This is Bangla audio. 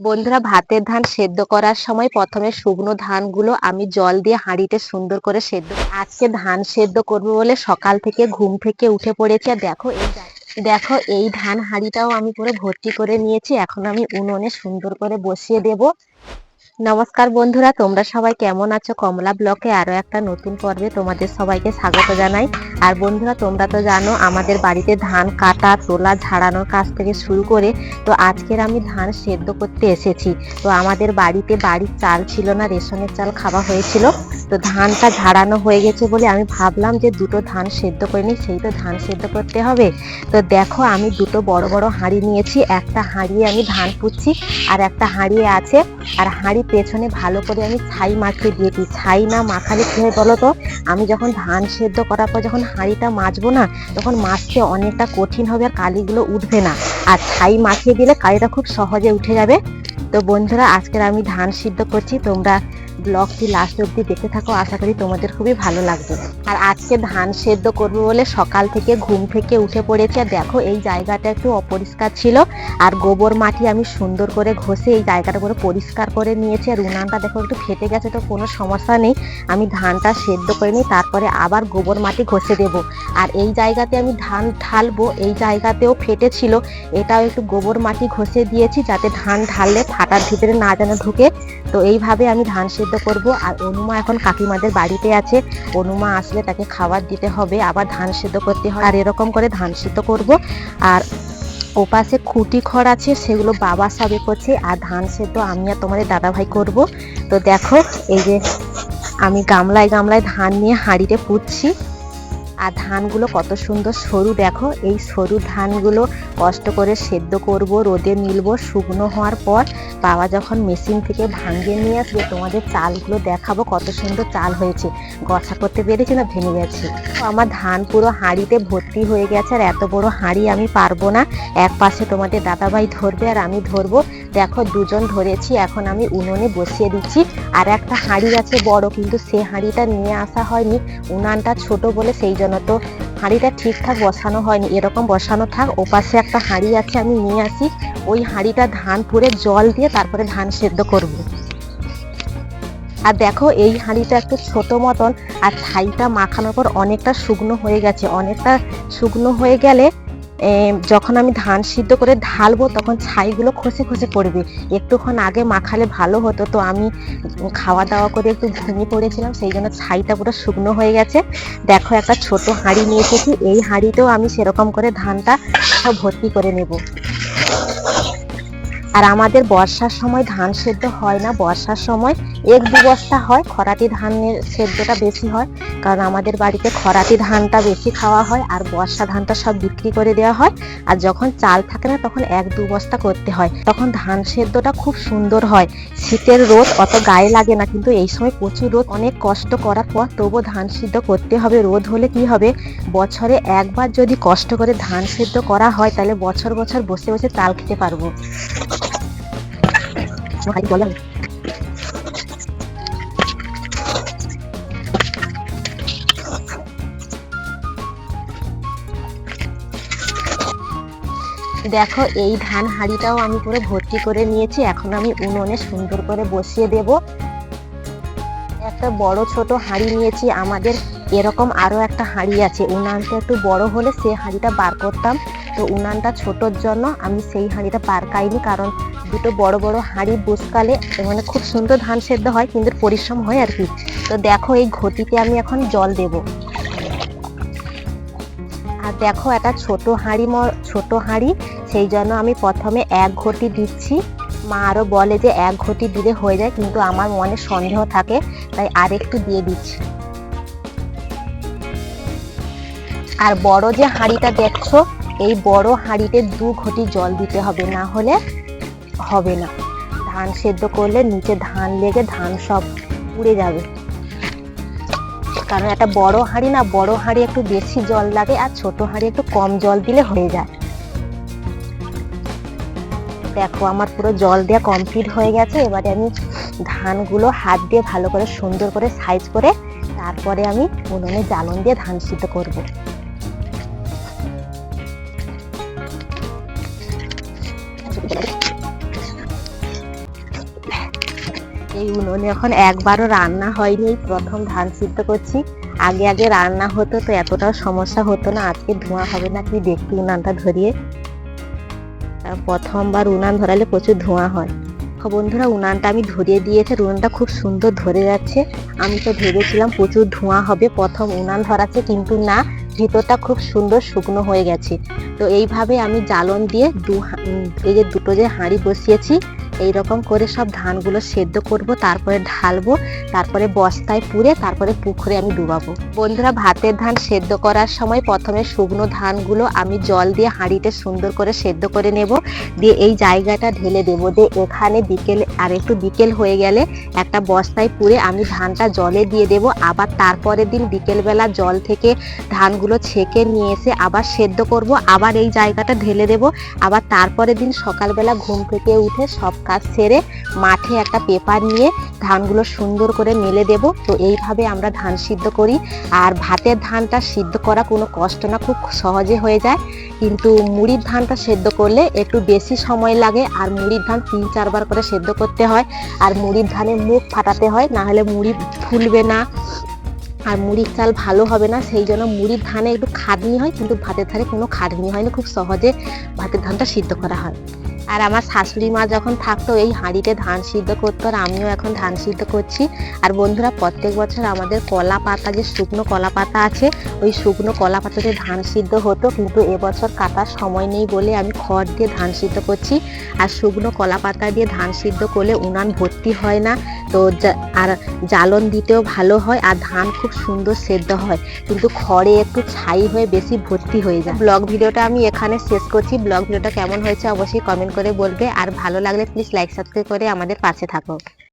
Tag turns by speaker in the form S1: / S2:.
S1: বন্ধুরা ভাতের ধান সেদ্ধ করার সময় প্রথমে শুকনো ধানগুলো আমি জল দিয়ে হাঁড়িতে সুন্দর করে সেদ্ধ আজকে ধান সেদ্ধ করব বলে সকাল থেকে ঘুম থেকে উঠে পড়েছি। আর দেখো এই দেখো এই ধান হাঁড়িটাও আমি পুরো ভর্তি করে নিয়েছি। এখন আমি উনুনে সুন্দর করে বসিয়ে দেব। নমস্কার বন্ধুরা, তোমরা সবাই কেমন আছো? কমলা ব্লকে আরও একটা নতুন পর্বে তোমাদের সবাইকে স্বাগত জানাই। আর বন্ধুরা, তোমরা তো জানো, আমাদের বাড়িতে ধান কাটা, তোলা, ঝাড়ানোর কাজ থেকে শুরু করে তো আজকের আমি ধান সেদ্ধ করতে এসেছি। তো আমাদের বাড়িতে বাড়ির চাল ছিল না, রেশনের চাল খাওয়া হয়েছিল। তো ধানটা ঝাড়ানো হয়ে গেছে বলে আমি ভাবলাম যে দুটো ধান সেদ্ধ করে নিই, সেই তো ধান সেদ্ধ করতে হবে। তো দেখো আমি দুটো বড় বড় হাঁড়ি নিয়েছি, একটা হাঁড়িয়ে আমি ধান পুচ্ছি আর একটা হাঁড়িয়ে আছে। আর হাঁড়ি পেছনে ভালো করে আমি ছাই মাখিয়ে দিয়েছি। ছাই না মাখালে কি হয় বলো তো আমি যখন ধান সেদ্ধ করার পর যখন হাঁড়িটা মাজবো না, তখন মাছতে অনেকটা কঠিন হবে আর কালিগুলো উঠবে না। আর ছাই মাখিয়ে দিলে কালিটা খুব সহজে উঠে যাবে। তো বন্ধুরা, আজকের আমি ধান সিদ্ধ করছি, তোমরা ব্লগটি লাস্ট অব্দি দেখতে থাকো, আশা করি তোমাদের খুবই ভালো লাগবে। আর আজকে ধান সেদ্ধ করব বলে সকাল থেকে ঘুম থেকে উঠে পড়েছি। আর দেখো, এই জায়গাটা একটু অপরিষ্কার ছিল। আর গোবর মাটি আমি সুন্দর করে ঘষে এই জায়গাটা করে পরিষ্কার করে নিয়েছি। আর উনানটা দেখো, একটু ফেটে গেছে তো কোনো সমস্যা নেই। আমি ধানটা সেদ্ধ করে নিই, তারপরে আবার গোবর মাটি ঘষে দেব। আর এই জায়গাতে আমি ধান ঢালবো, এই জায়গাতেও ফেটেছিল এটাও একটু গোবর মাটি ঘষে দিয়েছি যাতে ধান ঢাললে ফাটার ভিতরে না যেন ঢুকে। তো এইভাবে আমি ধান সেদ্ধ করব। আর অনুমা এখন কাকিমাদের বাড়িতে আছে। অনুমা আসলে তাকে খাবার দিতে হবে, আবার ধান সেদ্ধ করতে হয়। আর এরকম করে ধান সেদ্ধ করব। আর ওপাশে খুঁটি খড় আছে, সেগুলো বাবা সবে করছে। আর ধান সেদ্ধ আমি আর তোমাদের দাদাভাই করব। তো দেখো, এই যে আমি গামলায় গামলায় ধান নিয়ে হাঁড়িতে পুঁতছি। আর ধানগুলো কত সুন্দর সরু, দেখো, এই সরু ধানগুলো কষ্ট করে সেদ্ধ করব, রোদে মিলবো, শুকনো হওয়ার পর বাবা যখন মেশিন থেকে ভাঙিয়ে নিয়ে আসবে, তোমাদের চালগুলো দেখাবো কত সুন্দর চাল হয়েছে। গসা করতে পেরেছি না, ভেঙে গেছে। আমার ধান পুরো হাঁড়িতে ভর্তি হয়ে গেছে আর এত বড় হাঁড়ি আমি পারব না। এক পাশে তোমাদের দাদাভাই ধরবে আর আমি ধরবো। দেখো, দুজন ধরেছি, এখন আমি উনুনে বসিয়ে দিচ্ছি। আর একটা হাঁড়ি আছে বড়, কিন্তু সে হাঁড়িটা নিয়ে আসা হয়নি। উনানটা ছোট বলে সেই জন্য তো? হাঁড়িটা ঠিকঠাক বসানো হয়নি। এরকম বসানো থাক, ওপাশে একটা হাঁড়ি আছে, আমি নিয়ে আসি। ওই হাঁড়িটা ধান পুরে জল দিয়ে তারপরে ধান সেদ্ধ করব। আর দেখো, এই হাঁড়িটা একটু ছোট মতন, আর ছাইটা মাখানোর পর অনেকটা শুকনো হয়ে গেছে। অনেকটা শুকনো হয়ে গেলে যখন আমি ধান সিদ্ধ করে ঢালবো, তখন ছাইগুলো খসে খসে পড়বে। একটুক্ষণ আগে মাখালে ভালো হতো, তো আমি খাওয়া দাওয়া করে একটু ঘুমিয়ে পড়েছিলাম, সেই জন্য ছাইটা পুরো শুকনো হয়ে গেছে। দেখো, একটা ছোট হাঁড়ি নিয়ে এসেছি, এই হাঁড়িতেও আমি সেরকম করে ধানটা সব ভর্তি করে নেব। আর আমাদের বর্ষার সময় ধান সেদ্ধ হয় না, বর্ষার সময় এক দু বস্তা হয় খরাটি ধানের সেদ্ধটা বেশি হয়। কারণ আমাদের বাড়িতে খরাটি ধানটা বেশি খাওয়া হয় আর বর্ষা ধানটা সব বিক্রি করে দেওয়া হয়। আর যখন চাল থাকে না, তখন এক দু বস্তা করতে হয়। তখন ধান সেদ্ধটা খুব সুন্দর হয়। শীতের রোদ অত গায়ে লাগে না, কিন্তু এই সময় প্রচুর রোদ। অনেক কষ্ট করার পর তবু ধান সিদ্ধ করতে হবে। রোদ হলে কি হবে? বছরে একবার যদি কষ্ট করে ধান সেদ্ধ করা হয়, তাহলে বছর বছর বসে বসে চাল খেতে পারব। দেখো, এই ধান হাঁড়িটাও আমি পুরো ভর্তি করে নিয়েছি। এখন আমি উনুনে সুন্দর করে বসিয়ে দেব। একটা বড় ছোট হাঁড়ি নিয়েছি। আমাদের এরকম আরও একটা হাঁড়ি আছে। উনানটা একটু বড় হলে সেই হাঁড়িটা বার করতাম। তো উনানটা ছোটোর জন্য আমি সেই হাঁড়িটা পার কাইনি, কারণ দুটো বড় বড় হাঁড়ি বসকালে মানে খুব সুন্দর ধান সেদ্ধ হয়, কিন্তু পরিশ্রম হয় আর কি। তো দেখো, এই ঘটিতে আমি এখন জল দেব। আর দেখো একটা ছোট হাঁড়ি ম- ছোট হাঁড়ি, সেই জন্য আমি প্রথমে এক ঘটি দিচ্ছি। মা আরও বলে যে এক ঘটি দিলে হয়ে যায়, কিন্তু আমার মনে সন্দেহ থাকে, তাই আরেকটু দিয়ে দিচ্ছি। আর বড় যে হাঁড়িটা দেখছ, এই বড় হাঁড়িতে দু ঘটি জল দিতে হবে, না হলে হবে না। ধান সেদ্ধ করলে নিচে ধান লেগে ধান সব পুড়ে যাবে। কারণ একটা বড় হাঁড়ি না, বড় হাঁড়ি একটু বেশি জল লাগে আর ছোট হাঁড়ি একটু কম জল দিলে হয়ে যায়। দেখো আমার পুরো জল দেওয়া কমপ্লিট হয়ে গেছে। এবারে আমি ধানগুলো হাত দিয়ে ভালো করে সুন্দর করে সাইজ করে তারপরে আমি উনুনে জ্বালন দিয়ে ধান সিদ্ধ করব। এই উনুনে এখন একবারও রান্না হয়নি। প্রথম ধান সিদ্ধ করছি। আগে আগে রান্না হতো তো এতটাও সমস্যা হতো না। আজকে ধোঁয়া হবে না কি দেখতে উনানটা ধরিয়ে। প্রথমবার উনান ধরালে প্রচুর ধোঁয়া হয়। বন্ধুরা, উনানটা আমি ধরিয়ে দিয়েছে। উনানটা খুব সুন্দর ধরে যাচ্ছে। আমি তো ভেবেছিলাম প্রচুর ধোঁয়া হবে। প্রথম উনান ধরাচ্ছে কিন্তু না, ভিতরটা খুব সুন্দর শুকনো হয়ে গেছে। তো এইভাবে আমি জ্বালন দিয়ে দু এই যে দুটো যে হাঁড়ি বসিয়েছি এই রকম করে সব ধানগুলো সেদ্ধ করব, তারপরে ঢালবো, তারপরে বস্তায় পুড়ে তারপরে পুকুরে আমি ডুবাবো। বন্ধুরা, ভাতের ধান সেদ্ধ করার সময় প্রথমে শুকনো ধানগুলো আমি জল দিয়ে হাঁড়িতে সুন্দর করে সেদ্ধ করে নেব। দিয়ে এই জায়গাটা ঢেলে দেবো। দিয়ে এখানে বিকেল, আর একটু বিকেল হয়ে গেলে একটা বস্তায় পুড়ে আমি ধানটা জলে দিয়ে দেব। আবার তারপরের দিন বিকেলবেলা জল থেকে ধানগুলো ছেঁকে নিয়ে এসে আবার সেদ্ধ করব। আবার এই জায়গাটা ঢেলে দেব। আবার তারপরের দিন সকালবেলা ঘুম থেকে উঠে সব কাজ সেরে মাঠে একটা পেপার নিয়ে ধানগুলো সুন্দর করে মেলে দেব। তো এইভাবে আমরা ধান সিদ্ধ করি। আর ভাতের ধানটা সিদ্ধ করা কোনো কষ্ট না, খুব সহজে হয়ে যায়। কিন্তু মুড়ির ধানটা সেদ্ধ করলে একটু বেশি সময় লাগে। আর মুড়ির ধান তিন, চারবার করে সেদ্ধ করতে হয়। আর মুড়ির ধানে মুখ ফাটাতে হয় না হলে মুড়ি ফুলবে না। আর মুড়ির চাল ভালো হবে না, সেই জন্য মুড়ির ধানে একটু খাটনি হয়। কিন্তু ভাতের ধানে কোনো খাটনি হয় না, খুব সহজে ভাতের ধানটা সিদ্ধ করা হয়। আর আমার শাশুড়ি মা যখন থাকতো, এই হাঁড়িতে ধান সিদ্ধ করতো আর আমিও এখন ধান সিদ্ধ করছি। আর বন্ধুরা, প্রত্যেক বছর আমাদের কলা পাতা, যে শুকনো কলা পাতা আছে, ওই শুকনো কলা পাতাতে ধান সিদ্ধ হতো। কিন্তু এবছর কাটার সময় নেই বলে আমি খড় দিয়ে ধান সিদ্ধ করছি। আর শুকনো কলা পাতা দিয়ে ধান সিদ্ধ করলে উনান ভর্তি হয় না। তো আর জ্বালন দিতেও ভালো হয় আর ধান খুব সুন্দর সেদ্ধ হয়। কিন্তু খড়ে একটু ছাই হয়ে বেশি ভর্তি হয়ে যায়। ব্লগ ভিডিওটা আমি এখানে শেষ করছি। ব্লগ ভিডিওটা কেমন হয়েছে অবশ্যই কমেন্ট করে বলবে। আর ভালো লাগলে প্লিজ লাইক সাবস্ক্রাইব করে আমাদের পাশে থাকো।